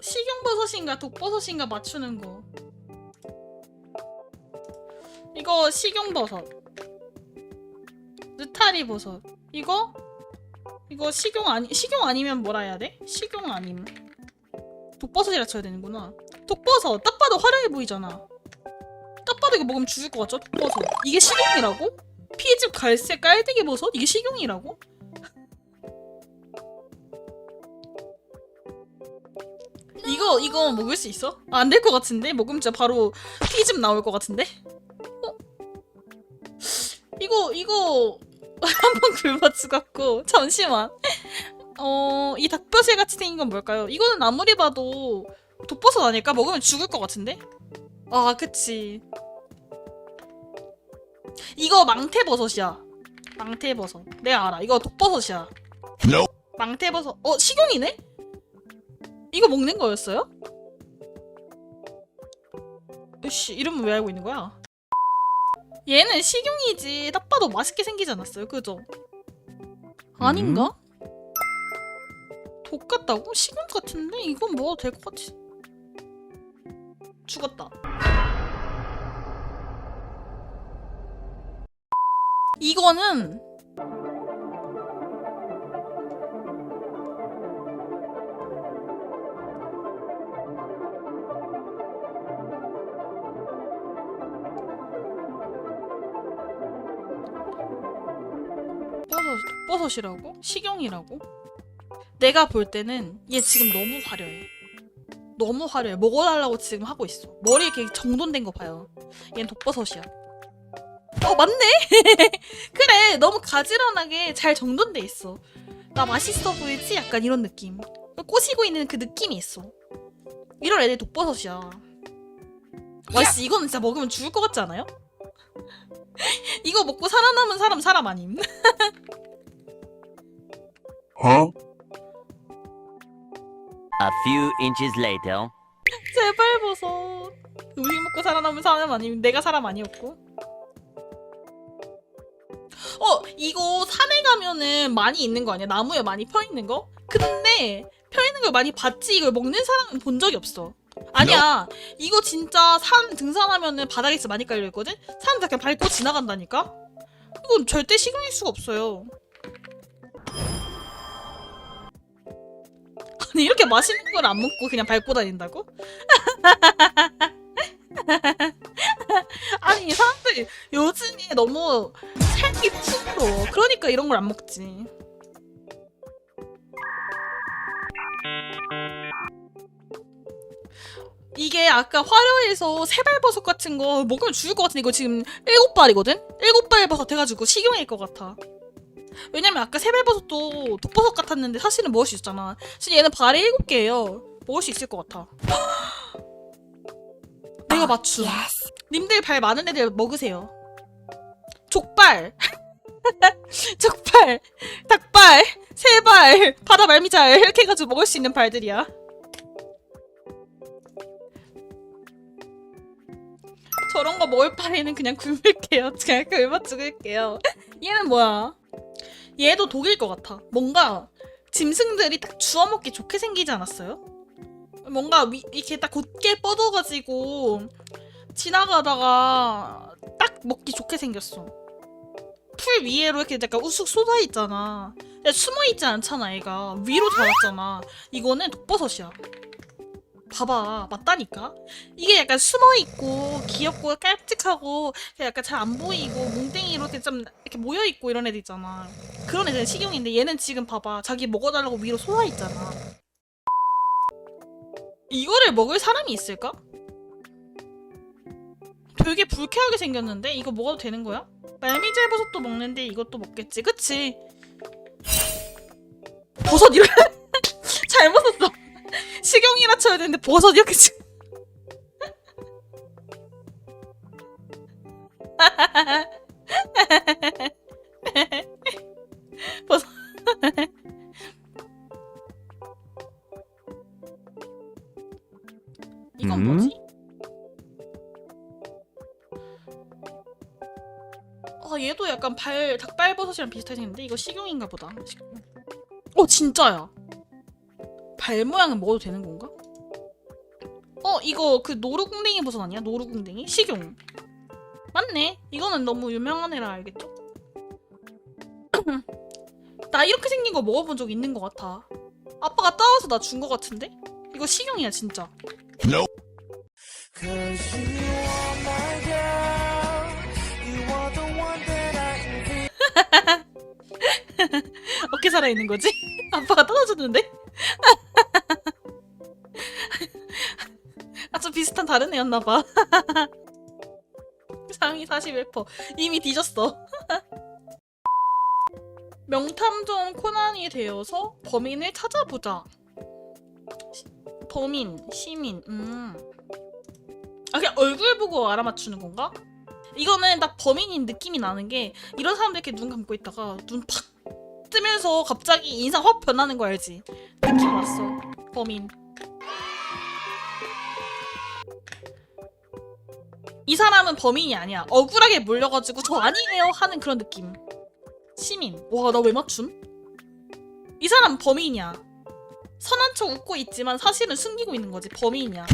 식용버섯인가 독버섯인가 맞추는 거. 이거 식용버섯. 느타리 버섯. 이거? 이거 식용 아니 식용 아니면 뭐라 해야 돼? 식용 아님. 독버섯이라 쳐야 되는구나. 독버섯. 딱 봐도 화려해 보이잖아. 딱 봐도 이거 먹으면 죽을 것 같죠? 독버섯. 이게 식용이라고? 피집 갈색 깔대기 버섯? 이게 식용이라고? 이거 이거 먹을 수 있어? 아, 안될 것 같은데 먹으면 진짜 바로 피집 나올 것 같은데? 어? 이거 이거 한번 굶어 갖고 잠시만. 어, 이 닭뼈새 같이 생긴 건 뭘까요? 이거는 아무리 봐도 독버섯 아닐까? 먹으면 죽을 것 같은데? 아, 그치. 이거 망태버섯이야. 망태버섯. 내가 알아. 이거 독버섯이야. 망태버섯. 어, 식용이네? 이거 먹는 거였어요? 으씨, 이름은 왜 알고 있는 거야? 얘는 식용이지. 딱 봐도 맛있게 생기지 않았어요? 그죠? 아닌가? 독 같다고? 식용 같은데? 이건 먹어도 될것 같지? 죽었다. 이거는 버섯, 버섯이라고? 식용이라고? 내가 볼 때는 얘 지금 너무 화려해. 너무 화려해. 먹어달라고 지금 하고 있어. 머리 이렇게 정돈된 거 봐요. 얘는 독버섯이야. 어, 맞네? 그래, 너무 가지런하게 잘 정돈돼 있어. 나 맛있어 보이지? 약간 이런 느낌. 꼬시고 있는 그 느낌이 있어. 이런 애들 독버섯이야. 와 씨, 이거는 진짜 먹으면 죽을 것 같지 않아요? 이거 먹고 살아남은 사람 사람 아님. Huh? A few inches later. 제발 버섯. 음식 먹고 살아남은 사람 아니면 내가 사람 아니었고. 어, 이거 산에 가면은 많이 있는 거 아니야? 나무에 많이 펴 있는 거? 근데 펴 있는 걸 많이 봤지 이걸 먹는 사람은 본 적이 없어. 아니야. 이거 진짜 산 등산하면은 바닥에서 많이 깔려 있거든. 사람들 그냥 밟고 지나간다니까. 이건 절대 식용일 수가 없어요. 아니 이렇게 맛있는 걸 안 먹고 그냥 밟고 다닌다고? 아니 사람들이 요즘에 너무 살기 푸르러 그러니까 이런 걸 안 먹지 이게 아까 화려해서 세발버섯 같은 거 먹으면 죽을 것 같은데 이거 지금 일곱 발이거든? 일곱 발 버섯 해가지고 식용일 것 같아. 왜냐면 아까 세발버섯도 독버섯 같았는데 사실은 먹을 수 있잖아. 지금 얘는 발이 일곱 개예요. 먹을 수 있을 것 같아. 내가 맞춤. 님들 발 많은 애들 먹으세요. 족발, 족발, 닭발, 새발, 바다 말미잘. 이렇게 해가지고 먹을 수 있는 발들이야. 저런 거 먹을 바에는 그냥 굶을게요. 그냥 굶어 죽을게요. 얘는 뭐야? 얘도 독일 것 같아. 뭔가 짐승들이 딱 주워 먹기 좋게 생기지 않았어요? 뭔가 위, 이렇게 딱 곧게 뻗어가지고 지나가다가 딱 먹기 좋게 생겼어. 풀 위에로 이렇게 약간 우쑥 쏟아 있잖아. 숨어 있지 않잖아, 얘가. 위로 자랐잖아. 이거는 독버섯이야. 봐봐, 맞다니까. 이게 약간 숨어 있고 귀엽고 깔찍하고 약간 잘 안 보이고 뭉땡이로 이렇게 좀 이렇게 모여 있고 이런 애들 있잖아. 그런 애들은 식용인데 얘는 지금 봐봐, 자기 먹어달라고 위로 쏟아 있잖아. 이거를 먹을 사람이 있을까? 되게 불쾌하게 생겼는데 이거 먹어도 되는 거야? 말미잘 버섯도 먹는데 이것도 먹겠지, 그치? 버섯 이렇게 잘못 썼어. 식용이라 쳐야 되는데 버섯 이렇게 치. 버섯. 이건 음? 뭐지? 아 얘도 약간 발 닭발버섯이랑 비슷하게 생겼는데 이거 식용인가 보다. 식용. 어 진짜야. 발 모양은 먹어도 되는 건가? 어 이거 그 노루궁뎅이 버섯 아니야? 노루궁뎅이? 식용 맞네 이거는 너무 유명한 애라 알겠죠? 나 이렇게 생긴 거 먹어본 적 있는 것 같아 아빠가 따와서 나 준 것 같은데? 이거 식용이야 진짜 envision. 어떻게 살아있는 거지? 아빠가 떠나줬는데? 봐 상위 41% 이미 뒤졌어 명탐정 코난이 되어서 범인을 찾아보자 시- 범인, 시민, 음. 아 그냥 얼굴 보고 알아맞추는 건가? 이거는 딱 범인인 느낌이 나는 게 이런 사람들 이렇게 눈 감고 있다가 눈 팍 뜨면서 갑자기 인상 확 변하는 거 알지? 느낌 왔어. 범인. 이 사람은 범인이 아니야. 억울하게 몰려가지고 저 아니에요 하는 그런 느낌. 시민. 와, 나 왜 맞춤? 이 사람 범인이야. 선한 척 웃고 있지만 사실은 숨기고 있는 거지. 범인이야.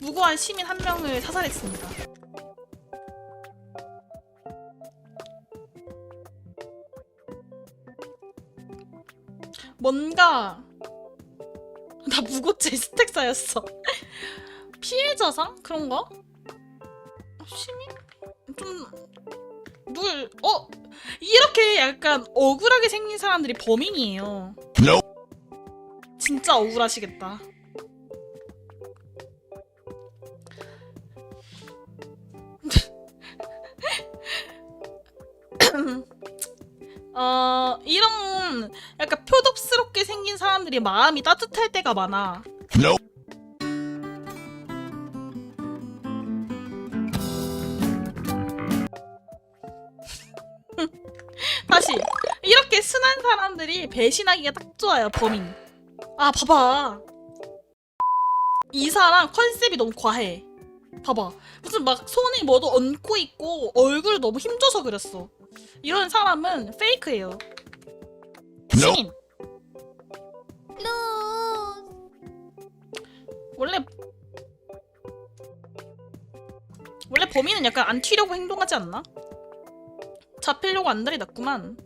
무고한 시민 한 명을 사살했습니다. 뭔가 나 무고죄 스택 사였어. 피해자상 그런가? 시민 좀눌 어? 이렇게 약간 억울하게 생긴 사람들이 범인이에요. 진짜 억울하시겠다. 어 이런 약간 표독스럽게 생긴 사람들이 마음이 따뜻할 때가 많아. 사람들이 배신하기가 딱 좋아요 범인. 아 봐봐. 이 사람 컨셉이 너무 과해. 봐봐. 무슨 막 손에 뭐도 얹고 있고 얼굴 너무 힘줘서 그렸어. 이런 사람은 페이크예요. 시민. 원래 원래 범인은 약간 안 튀려고 행동하지 않나? 잡히려고 안달이 났구만.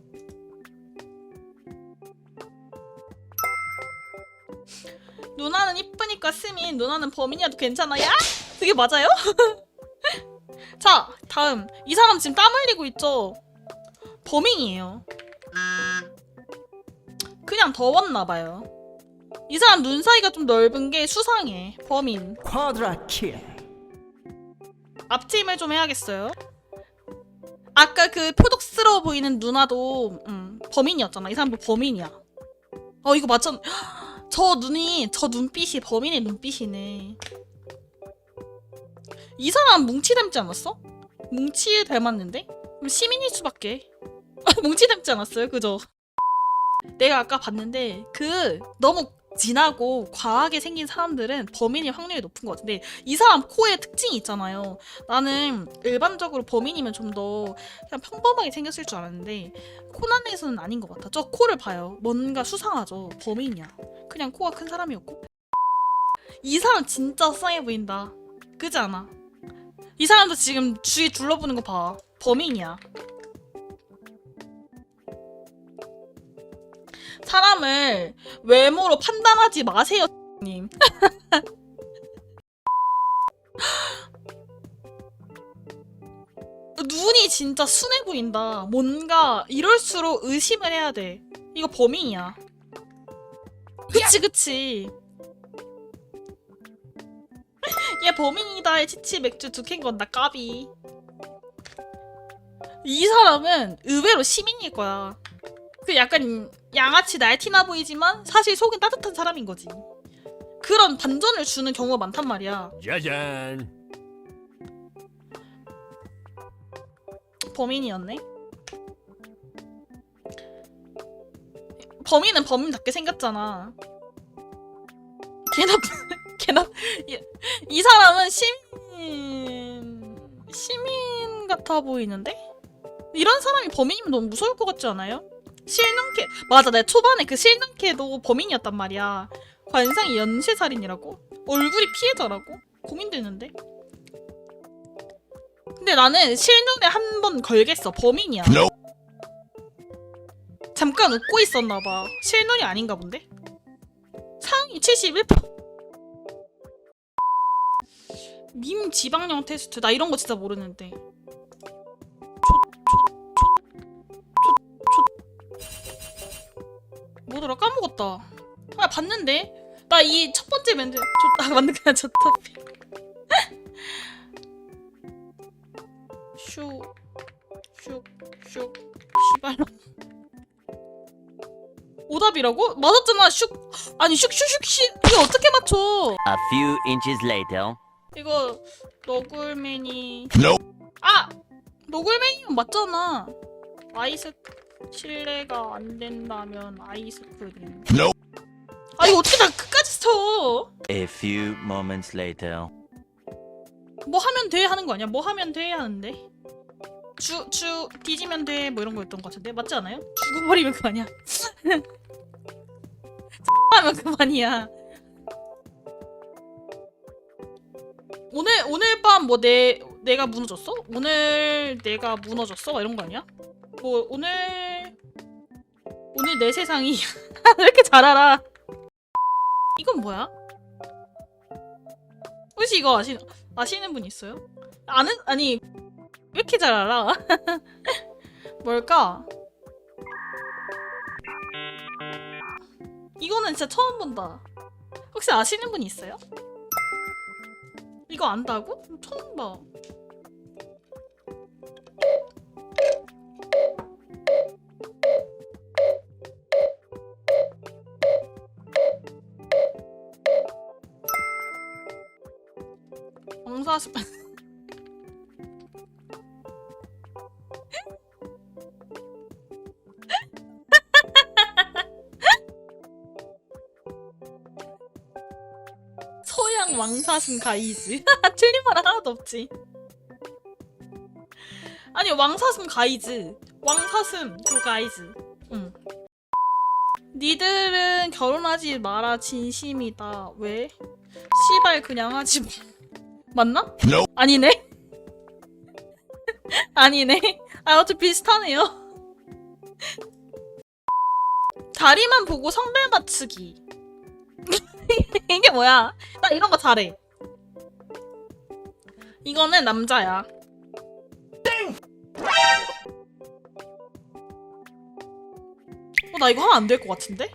이쁘니까 스민, 누나는 범인이어도 괜찮아. 야? 그게 맞아요? 자, 다음. 이 사람 지금 땀 흘리고 있죠? 범인이에요. 그냥 더웠나봐요. 이 사람 눈 사이가 좀 넓은 게 수상해. 범인. Kill. 앞팀을 좀 해야겠어요. 아까 그 표독스러워 보이는 누나도 음, 범인이었잖아. 이 사람도 범인이야. 어 이거 맞잖. 저 눈이 저 눈빛이 범인의 눈빛이네. 이 사람 뭉치 닮지 않았어? 뭉치 닮았는데? 그럼 시민일 수밖에. 뭉치 닮지 않았어요, 그죠? 내가 아까 봤는데 그 너무 진하고 과하게 생긴 사람들은 범인일 확률이 높은 것 같은데 이 사람 코에 특징이 있잖아요. 나는 일반적으로 범인이면 좀 더 그냥 평범하게 생겼을 줄 알았는데 코난에서는 아닌 것 같아. 저 코를 봐요. 뭔가 수상하죠. 범인이야. 그냥 코가 큰 사람이었고. 이 사람 진짜 수상해 보인다. 그지 않아? 이 사람도 지금 주위 둘러보는 거 봐. 범인이야. 사람을 외모로 판단하지 마세요, 님. 눈이 진짜 순해 보인다. 뭔가 이럴수록 의심을 해야 돼. 이거 범인이야. 그치 그치. 얘 범인이다의 치치 맥주 두 캔 건다 까비. 이 사람은 의외로 시민일 거야. 그 약간 양아치 날티나 보이지만 사실 속은 따뜻한 사람인 거지. 그런 반전을 주는 경우가 많단 말이야. 짜잔. 범인이었네. 범인은 범인답게 생겼잖아. 걔나 걔나 이, 이 사람은 시민 시민 같아 보이는데 이런 사람이 범인이면 너무 무서울 것 같지 않아요? 실눈캐 맞아 내가 초반에 그 실눈캐도 범인이었단 말이야. 관상이 연쇄살인이라고? 얼굴이 피해자라고? 고민되는데? 근데 나는 실눈에 한 번 걸겠어. 범인이야. 잠깐 웃고 있었나봐. 실눈이 아닌가 본데? 상위 71%. 밈 지방령 테스트. 나 이런 거 진짜 모르는데. 뭐더라 까먹었다. 아 봤는데 나 이 첫 번째 멘트 좋다 맞는 그냥 좋다. 슉슉슉 시발로 오답이라고? 맞았잖아 슉 아니 슉슉슉 씨 이거 어떻게 맞춰? A few inches later. 이거 너굴맨이 No. 아 너굴맨이면 맞잖아 아이스 실례가 안 된다면 아이스크림 No. 아 이거 어떻게 다 끝까지 써? A few moments later. 뭐 하면 돼 하는 거 아니야? 뭐 하면 돼 하는데 주, 주 뒤지면 돼 뭐 이런 거였던 것 같은데 맞지 않아요? 죽어버리면 그만이야 하면 그만이야 오늘 오늘 밤 뭐 내 내가 무너졌어? 오늘 내가 무너졌어? 막 이런 거 아니야? 뭐 오늘 오늘 내 세상이 왜 이렇게 잘 알아? 이건 뭐야? 혹시 이거 아시 아시는 분 있어요? 아는 아니 왜 이렇게 잘 알아? 뭘까? 이거는 진짜 처음 본다. 혹시 아시는 분 있어요? 이거 안다고? 처음 봐. 왕사슴 서양 왕사슴 가이즈. 틀린 말 하나도 없지. 아니 왕사슴 가이즈. 왕사슴 그 가이즈. 응. 니들은 결혼하지 마라 진심이다. 왜? 씨발 그냥 하지 마. 맞나? No. 아니네 아니네 아 어차피 비슷하네요 다리만 보고 성별 맞추기 이게 뭐야? 나 이런 거 잘해. 이거는 남자야. 어, 나 이거 하면 안 될 것 같은데?